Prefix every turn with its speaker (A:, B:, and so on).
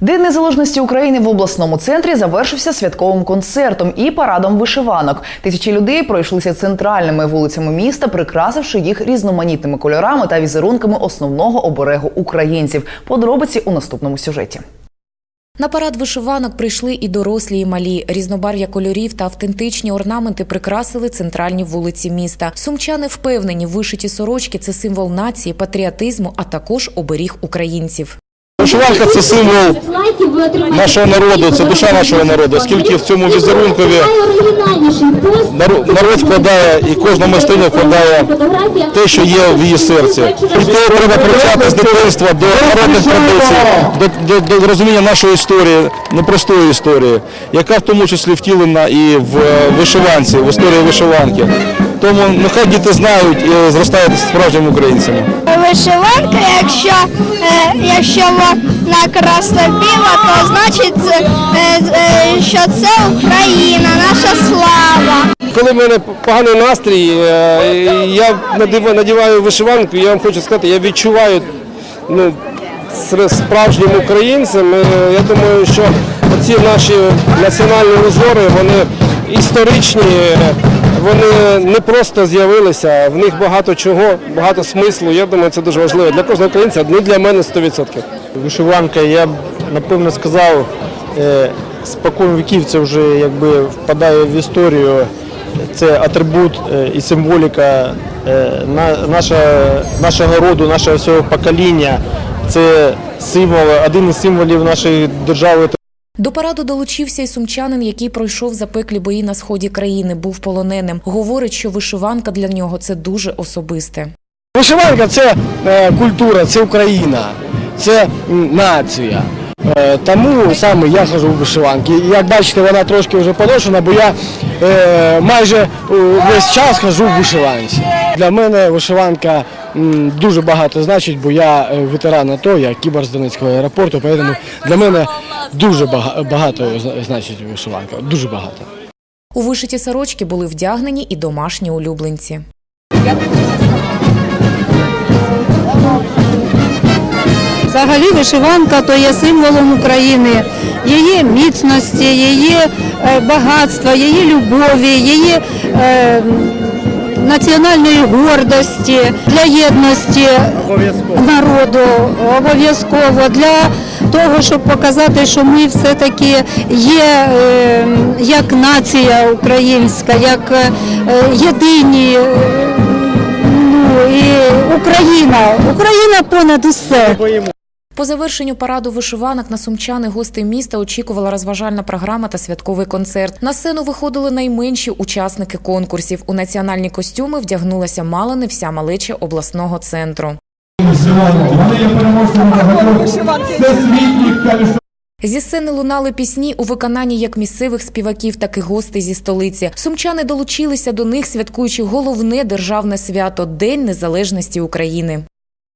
A: День незалежності України в обласному центрі завершився святковим концертом і парадом вишиванок. Тисячі людей пройшлися центральними вулицями міста, прикрасивши їх різноманітними кольорами та візерунками основного оберегу українців. Подробиці у наступному сюжеті.
B: На парад вишиванок прийшли і дорослі, і малі. Різнобарв'я кольорів та автентичні орнаменти прикрасили центральні вулиці міста. Сумчани впевнені, вишиті сорочки це символ нації, патріотизму, а також оберіг українців.
C: Вишиванка це символ нашого народу, це душа нашого народу, оскільки в цьому візерункові народ вкладає і кожна майстриня вкладає те, що є в її серці. Треба привчати з дитинства до народних традицій, до, до, до розуміння нашої історії, непростої історії, яка в тому числі втілена і в е, вишиванці, в історії вишиванки. Тому нехай діти знають і зростають справжніми українцями.
D: Вишиванка, якщо, е, якщо вона красно-біла, то значить, е, е, що це Україна, наша слава.
E: Коли в мене поганий настрій, я надів- надіваю вишиванку, я вам хочу сказати, я відчуваю ну, справжнім українцем. Я думаю, що ці наші національні узори, вони історичні, вони не просто з'явилися, в них багато чого, багато смислу. Я думаю, це дуже важливо для кожного українця, ну для мене 100%.
F: Вишиванка, я б напевно сказав, е, спокон віків це вже якби впадає в історію. Це атрибут е, і символіка е, нашого роду, нашого всього покоління. Це символ, один із символів нашої держави.
B: До параду долучився і сумчанин, який пройшов запеклі бої на сході країни, був полоненим. Говорить, що вишиванка для нього це дуже особисте.
F: Вишиванка це е, культура, це Україна, це нація. Е, тому саме я хожу в вишиванки. Як бачите, вона трошки вже поношена, бо я е, майже весь час хожу в вишиванці. Для мене вишиванка дуже багато значить, бо я ветеран АТО, я кібер з Донецького аеропорту, тому для мене дуже бага- багато значить вишиванка. Дуже багато.
B: У вишиті сорочки були вдягнені і домашні улюбленці.
G: Взагалі вишиванка то є символом України, її міцності, її е, багатства, її любові, її е, національної гордості, для єдності народу, обов'язково для того, щоб показати, що ми все-таки є е, як нація українська, як е, єдині. е, Ну і Україна, Україна понад усе.
B: По завершенню параду вишиванок на сумчани гостей міста очікувала розважальна програма та святковий концерт. На сцену виходили найменші учасники конкурсів. У національні костюми вдягнулася мало не вся малеча обласного центру. Зі сцени лунали пісні у виконанні як місцевих співаків, так і гостей зі столиці. Сумчани долучилися до них, святкуючи головне державне свято День Незалежності України.